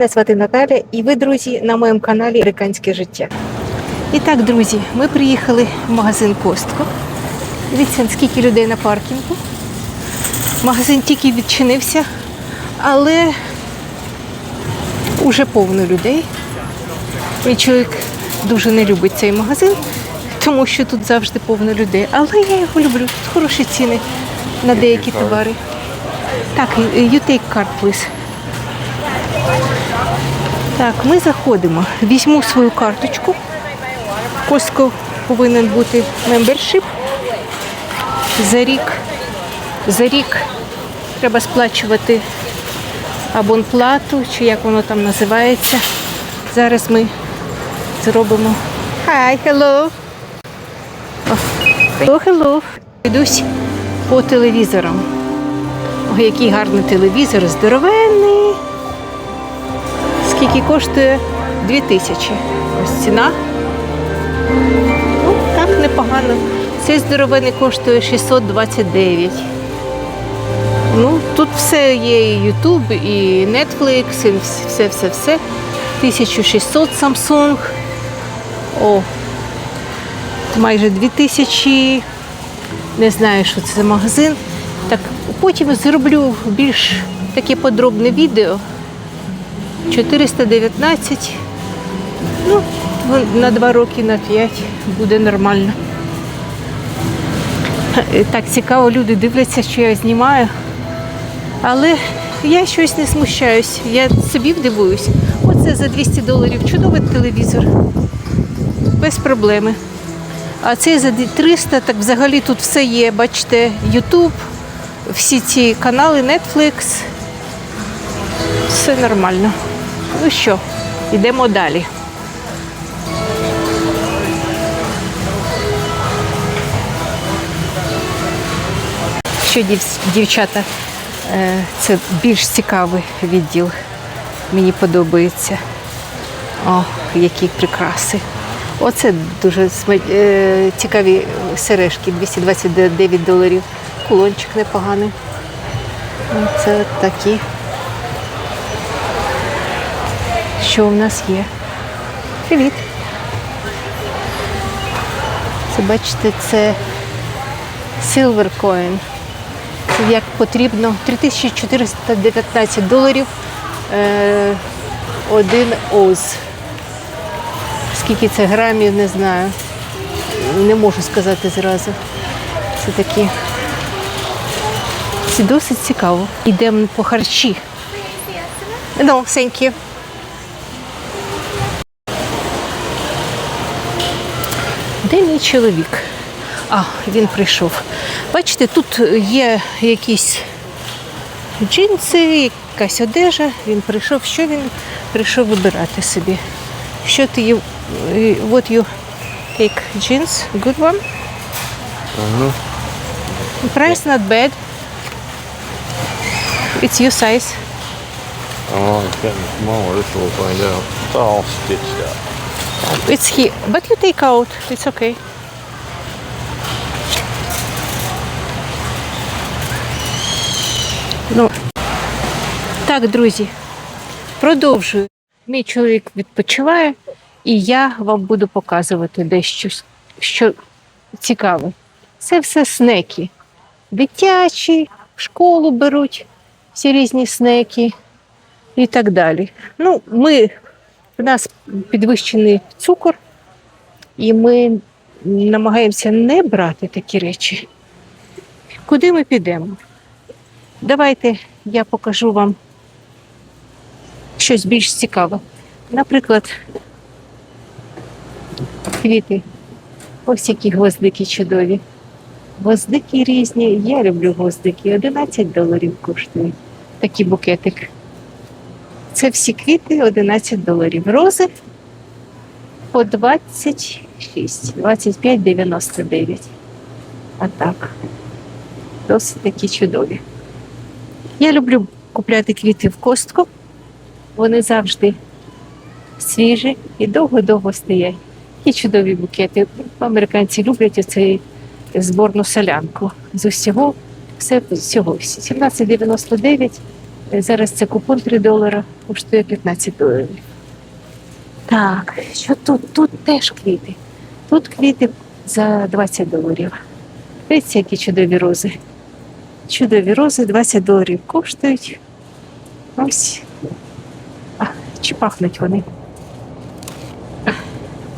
Мене звати Наталя, і ви, друзі, на моєму каналі Американське життя. І так, друзі, ми приїхали в магазин Костко. Дивіться, скільки людей на паркінгу. Магазин тільки відчинився, але вже повно людей. Мій чоловік дуже не любить цей магазин, тому що тут завжди повно людей. Але я його люблю. Тут хороші ціни на деякі товари. Так, you take card, please. Так, ми заходимо. Візьму свою карточку. Костко повинен бути мембершип. За рік. За рік треба сплачувати абонплату, чи як воно там називається. Зараз ми зробимо. Hi, hello. Hello, hello. Йдусь по телевізорам. Ой, який гарний телевізор, здоровенний. Скільки коштує? Дві тисячі. Ось ціна. Ну, так непогано. Цей здоровений коштує 629. Ну, тут все є і YouTube, і Netflix, і все, все, все. 1600 Samsung. О, майже 2000. Не знаю, що це за магазин. Так, потім зроблю більш таке подробне відео. 419. Ну, на 2 роки, на 5 буде нормально. Е, Так цікаво, люди дивляться, що я знімаю. Але я щось не смущаюсь. Я собі дивуюсь. Оце за 200 доларів чудовий телевізор. Без проблеми. А цей за 300, так взагалі тут все є. Бачите, YouTube, всі ці канали, Netflix. Все нормально. Ну що, йдемо далі. Що дів- дівчата, е, це більш цікавий відділ. Мені подобається. О, які прикраси. Оце дуже е, цікаві сережки, 229 доларів. Кулончик непоганий. Це такі. Що в нас є? Привіт. Це бачите, це Silver Coin. Це як потрібно 3419 доларів. Е, один оз. Скільки це грамів, не знаю. Не можу сказати зразу. Це такі. Це досить цікаво. Йдемо по харчі. No, thank you. Де мій чоловік? А, він прийшов. Бачите, тут є якісь джинси, якась одежа. Він прийшов. Що він прийшов вибирати собі? Що ти е, what you take jeans? Good one? Price not bad. It's your size. Oh, it's getting smaller. This we'll find out. It's all stitched up. It's here. But you take out. It's okay. Ну, так, друзі, продовжую. Мій чоловік відпочиває, і я вам буду показувати дещо, що цікаве. Це все снеки. Дитячі, в школу беруть всі різні снеки і так далі. Ну, ми у нас підвищений цукор, і ми намагаємося не брати такі речі. Куди ми підемо? Давайте я покажу вам щось більш цікаве. Наприклад, квіти. Ось які гвоздики чудові. Гвоздики різні. Я люблю гвоздики. 11 доларів коштують такий букетик. Це всі квіти 11 доларів. Рози по 26, 25,99. А так. Досить такі чудові. Я люблю купляти квіти в костку. Вони завжди свіжі і довго-довго стоять. І чудові букети. Американці люблять оцей зборну солянку. З усього, все всього. 17,99 Е, Зараз це купон 3 долара, коштує 15 доларів. Так, що тут? Тут теж квіти. Тут квіти за 20 доларів. Дивіться, які чудові рози. Чудові рози 20 доларів коштують. Ось. А, чи пахнуть вони?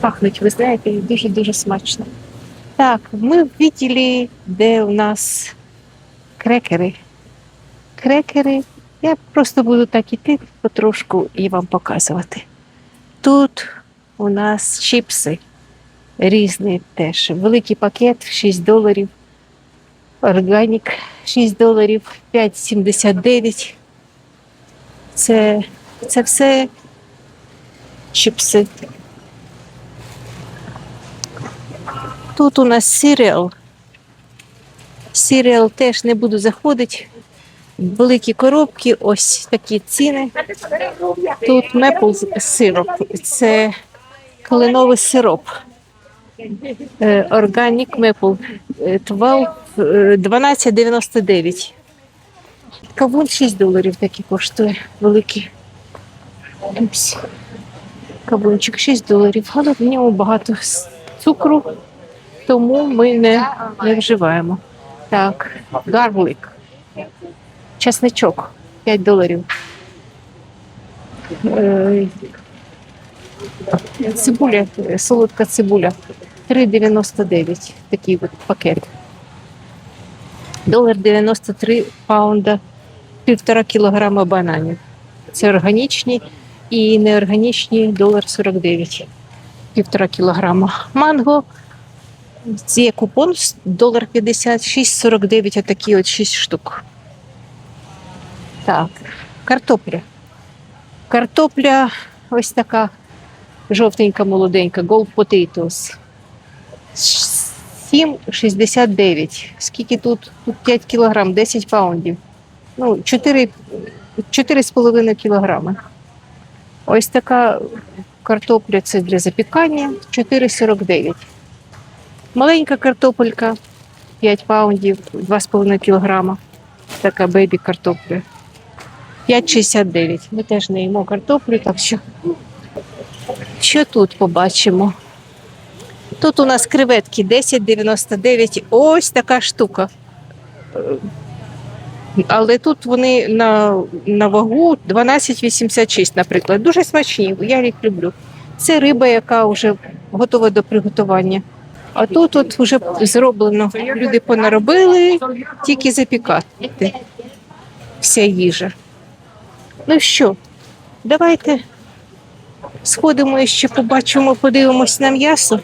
Пахнуть, ви знаєте, дуже-дуже смачно. Так, ми в відділі, де у нас крекери. Крекери. Я просто буду так іти потрошку і вам показувати. Тут у нас чіпси різні теж. Великий пакет 6 доларів. Органік 6 доларів, 5,79. Це, це все чіпси. Тут у нас сіріал. Сіріал теж не буду заходити. Великі коробки, ось такі ціни. Тут мепл сироп. Це кленовий сироп. Органік мепл 12,99. Кавун 6 доларів такий коштує великий. Упс. Кавунчик 6 доларів. Але в ньому багато цукру, тому ми не, не вживаємо. Так, гарлик. Часничок 5 доларів. Е, Цибуля, солодка цибуля 3,99. Такий от пакет. Долар 93 паунда, півтора кілограма бананів. Це органічні і неорганічні долар 49. Півтора кілограма. Манго. Є купон долар 56, 49, отакі от 6 штук. Так, картопля. Картопля ось така жовтенька, молоденька, gold potatoes. 7,69. Скільки тут? Тут 5 кілограм, 10 паундів. Ну, 4, 4,5 кілограми. Ось така картопля це для запікання 4,49. Маленька картопелька 5 паундів, 2,5 кілограма. Така бейбі картопля. 5,69. Ми теж не їмо картоплю, так що. Що тут побачимо? Тут у нас креветки 10,99. Ось така штука. Але тут вони на, на вагу 12,86, наприклад. Дуже смачні, я їх люблю. Це риба, яка вже готова до приготування. А тут от вже зроблено. Люди понаробили, тільки запікати. Вся їжа. Ну що, давайте сходимо і ще побачимо, подивимось на м'ясо.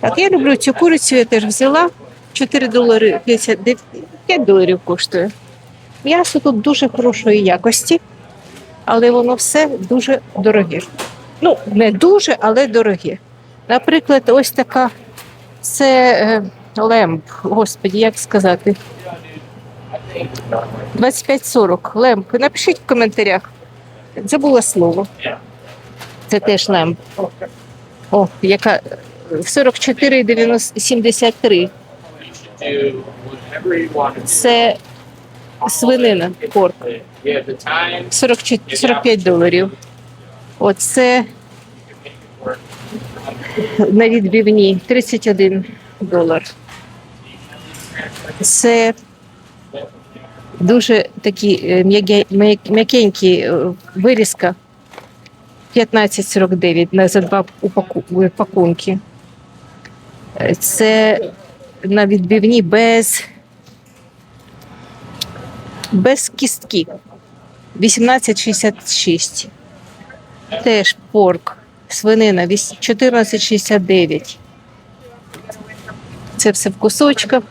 Так, я люблю цю курицю, я теж взяла. 4 долари 59, 5 доларів коштує. М'ясо тут дуже хорошої якості, але воно все дуже дороге. Ну, не дуже, але дороге. Наприклад, ось така це е, лемп, господі, як сказати. 25-40 лемп. Напишіть в коментарях. Забула слово. Це теж лемп. О, яка 44,73. Це свинина, порк. 44 45 доларів. Оце на відбивні 31 долар. Це дуже такі е, м'яке- м'як- м'якенькі е, вирізка 15,49 на за два пакунки. Е, Це на відбивні без, без кістки. 18,66. Теж порк, свинина віс- 14,69. Це все в кусочках.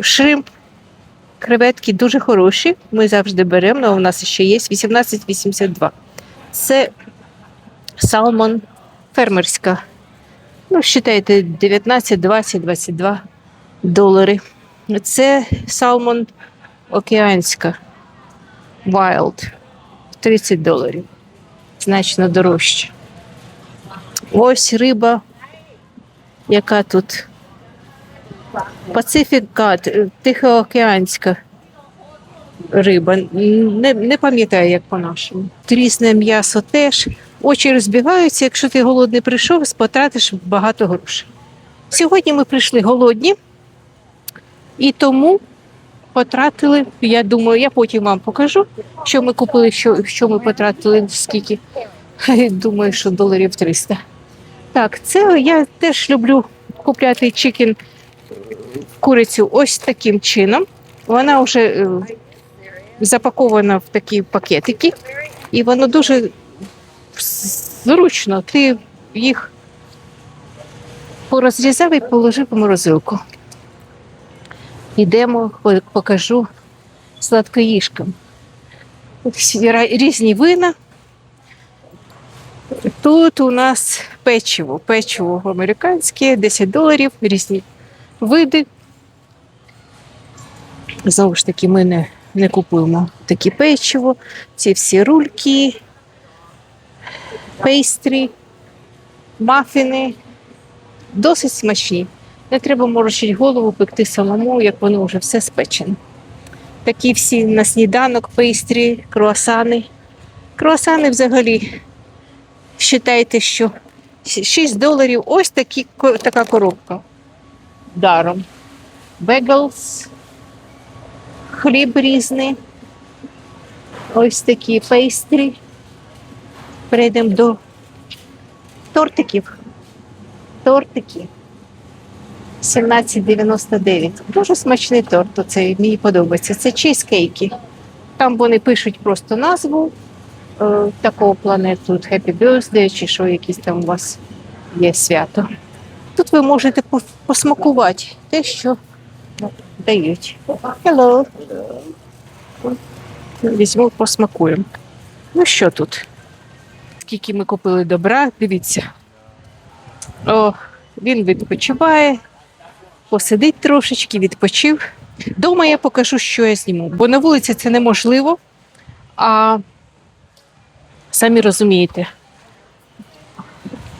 Шримп, креветки дуже хороші. Ми завжди беремо, але у нас ще є 18,82. Це салмон фермерська. Ну, вважайте, 19, 20, 22 долари. Це салмон океанська. Wild. 30 доларів. Значно дорожче. Ось риба, яка тут Пацифік Кат, Тихоокеанська. риба. Не, не пам'ятаю, як по-нашому. Різне м'ясо теж. Очі розбігаються. Якщо ти голодний прийшов, потратиш багато грошей. Сьогодні ми прийшли голодні, і тому потратили, я думаю, я потім вам покажу, що ми купили, що, що ми потратили, скільки. Думаю, що доларів 300. Так, це я теж люблю купляти чикен курицю ось таким чином. Вона вже е, запакована в такі пакетики, і воно дуже зручно. Ти їх порозрізав і положив у морозилку. Йдемо, по- покажу сладкоїжкам. Різні вина. Тут у нас печиво, печиво американське, 10 доларів, різні види. Знову ж таки, ми не, не купуємо такі печиво, ці всі рульки, пейстрі, мафіни. Досить смачні. Не треба морочити голову, пекти самому, як воно вже все спечене. Такі всі на сніданок, пейстрі, круасани. Круасани взагалі, вважайте, що 6 доларів ось такі, така коробка. Даром. Беглс, хліб різний. Ось такі пейстрі. Перейдемо до тортиків. Тортики. 17,99. Дуже смачний торт. Оцей мені подобається. Це чизкейки. Там вони пишуть просто назву е, такого плану. Тут Happy Birthday чи що якісь там у вас є свято. Тут ви можете посмакувати те, що дають. Hello. Візьму, посмакуємо. Ну що тут? Скільки ми купили добра, дивіться. О, він відпочиває, посидить трошечки, відпочив. Дома я покажу, що я зніму, бо на вулиці це неможливо. А самі розумієте,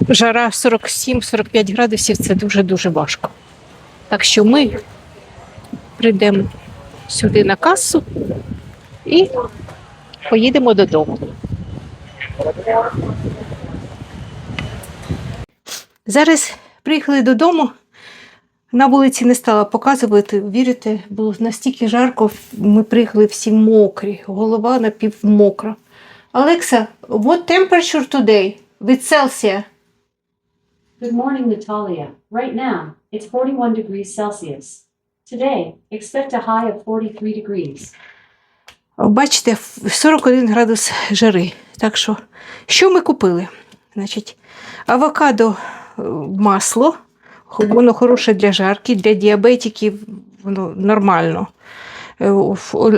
жара 47-45 градусів це дуже-дуже важко. Так що ми прийдемо сюди на касу і поїдемо додому. Зараз приїхали додому. На вулиці не стала показувати. Вірите, було настільки жарко, ми приїхали всі мокрі, голова напівмокра. Алекса, what temperature today with Celsius? Good morning, Natalia. Right now, it's 41 degrees Celsius. Today, expect a high of 43 degrees. Бачите, 41 градус жари. Так що, що ми купили? Значить, авокадо е, масло. Воно хороше для жарки, для діабетиків воно нормально. Е,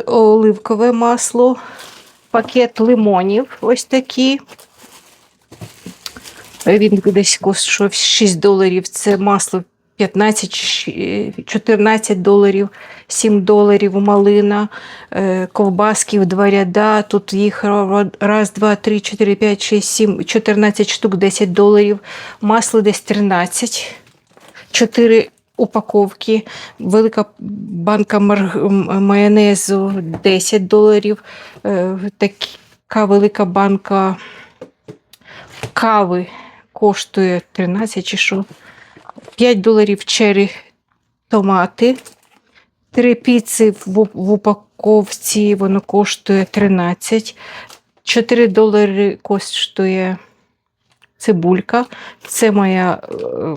Оливкове масло, пакет лимонів ось такі. Він десь коштував 6 доларів. Це масло 15, щ- е, 14 доларів, 7 доларів малина, е, ковбаски в два ряда. Тут їх раз, два, три, чотири, п'ять, шість, сім, 14 штук, 10 доларів. Масло десь 13. 4 упаковки, велика банка майонезу 10 доларів, е, така велика банка кави коштує 13 чи що. 5 доларів чері томати. Три піци в, упаковці воно коштує 13. 4 долари коштує цибулька. Це моя е,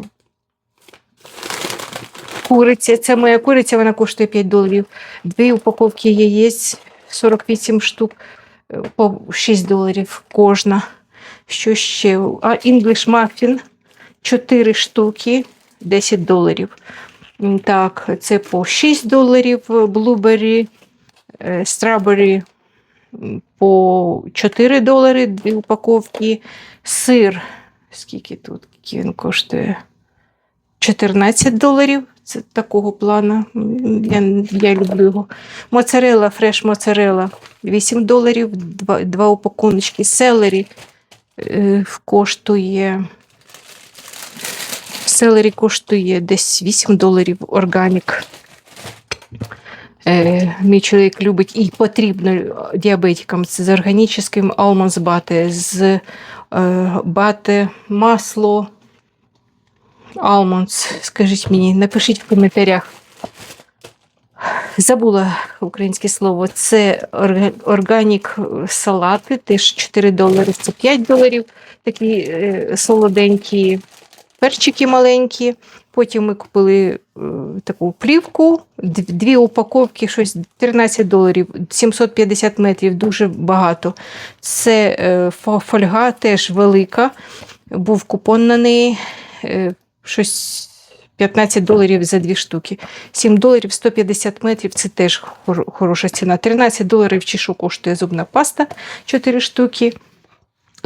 куриця. Це моя куриця, вона коштує 5 доларів. Дві упаковки яєць, 48 штук, е, по 6 доларів кожна. Що ще? А English Muffin 4 штуки, 10 доларів. Так, це по 6 доларів Blueberry, е, Strawberry по 4 долари, дві упаковки. Сир, скільки тут він коштує? 14 доларів. Це такого плану. Я, я люблю його. Моцарелла, фреш моцарелла 8 доларів, два, два упакуночки. Селері коштує. Селері коштує десь 8 доларів органік. Е, мій чоловік любить і потрібно діабетикам це з органічним алмаз бати, з е, бати масло алмондс. Скажіть мені, напишіть в коментарях. Забула українське слово. Це органік салати, теж 4 долари, це 5 доларів. Такі е, солоденькі перчики маленькі. Потім ми купили е, таку плівку, дві упаковки, щось 13 доларів, 750 метрів, дуже багато. Це е, фольга теж велика. Був купон на неї, щось 15 доларів за дві штуки. 7 доларів 150 метрів це теж хороша ціна. 13 доларів що коштує зубна паста 4 штуки.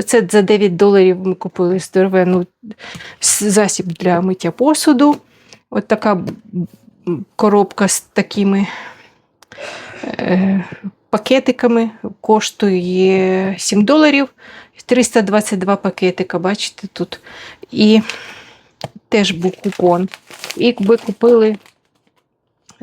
Це за 9 доларів ми купили здоровенну с- засіб для миття посуду. От така коробка з такими е, пакетиками коштує 7 доларів. 322 пакетика, бачите тут. І теж був купон. Ви купили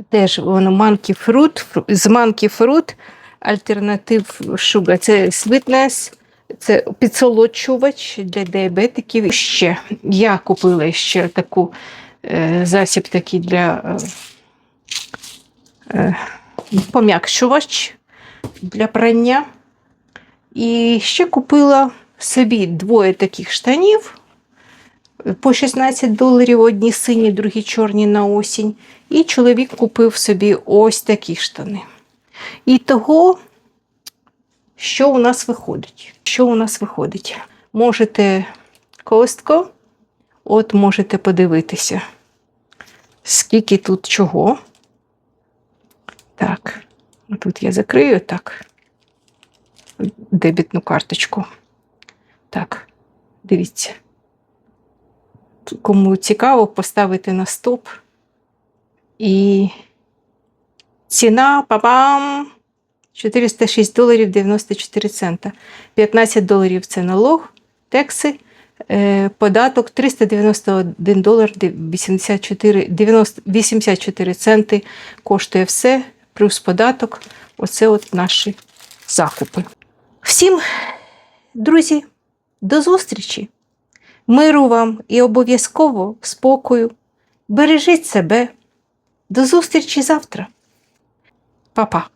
теж воно манкі фрут, з манкі фрут альтернатив шуга. Це sweetness, це підсолодчувач для діабетиків. Ще я купила ще таку е, засіб такий для е, е, пом'якшувач для прання. І ще купила собі двоє таких штанів по 16 доларів, одні сині, другі чорні на осінь. І чоловік купив собі ось такі штани. І того, що у нас виходить? Що у нас виходить? Можете костко, от можете подивитися, скільки тут чого. Так, тут я закрию так. Дебітну карточку. Так, дивіться. Кому цікаво, поставити на стоп. І ціна папам 406 доларів 94 цента. 15 доларів це налог, текси, е, податок 391 долар 84, 90, 84 центи коштує все, плюс податок. Оце от наші закупи. Всім, друзі, до зустрічі! Миру вам і обов'язково спокою. Бережіть себе. До зустрічі завтра. Па-па.